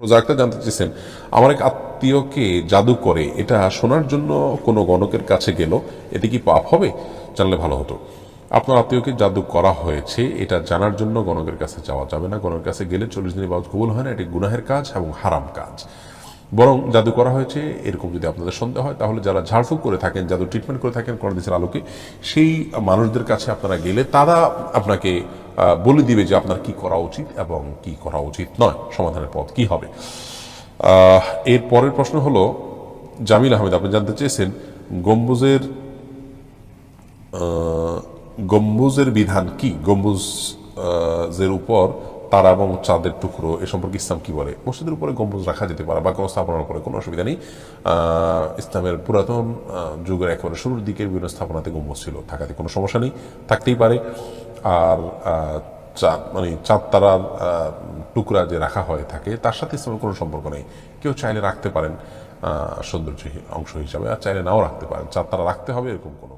প্রোজাক্টটা জানতে চেয়েছেন। আমার এক আত্মীয়কে জাদু করে, এটা শোনার জন্য কোনো গণকের কাছে গেল, এতে কি পাপ হবে? জানলে ভালো হতো। আপনার আত্মীয়কে জাদু করা হয়েছে, এটা জানার জন্য গণকের কাছে যাওয়া যাবে না। গণকের কাছে গেলে চল্লিশ দিনের বাবদ কবুল হয় না, এটি গুনাহের কাজ এবং হারাম কাজ। বরং জাদু করা হয়েছে, এরকম যদি আপনাদের সন্দেহ হয়, তাহলে যারা ঝাড়ফুঁক করে থাকেন, জাদু ট্রিটমেন্ট করে থাকেন করদিসের আলোকে, সেই মানুষদের কাছে আপনারা গেলে তারা আপনাকে বলে দিবে যে আপনার কি করা উচিত এবং কি করা উচিত নয়, সমাধানের পথ কি হবে। এর পরের প্রশ্ন হলো, জামিল আহমেদ, আপনি জানতে চেয়েছেন, গম্বুজের গম্বুজের বিধান কি? গম্বুজের উপর তারা এবং চাঁদের টুকরো, এ সম্পর্কে ইসলাম কি বলে? মসজিদের উপরে গম্বুজ রাখা যেতে পারে বা কোনো স্থাপনার উপরে কোনো অসুবিধা নেই। ইসলামের পুরাতন যুগের একেবারে শুরুর দিকে বিভিন্ন স্থাপনাতে গম্বুজ ছিল, থাকাতে কোনো সমস্যা নেই, থাকতেই পারে। আর মানে চাঁদতারার টুকরা যে রাখা হয়ে থাকে, তার সাথে ইসলামের কোনো সম্পর্ক নেই। কেউ চাইলে রাখতে পারেন সৌন্দর্য অংশ হিসাবে, আর চাইলে নাও রাখতে পারেন। চাঁদ তারা রাখতে হবে, এরকম কোনো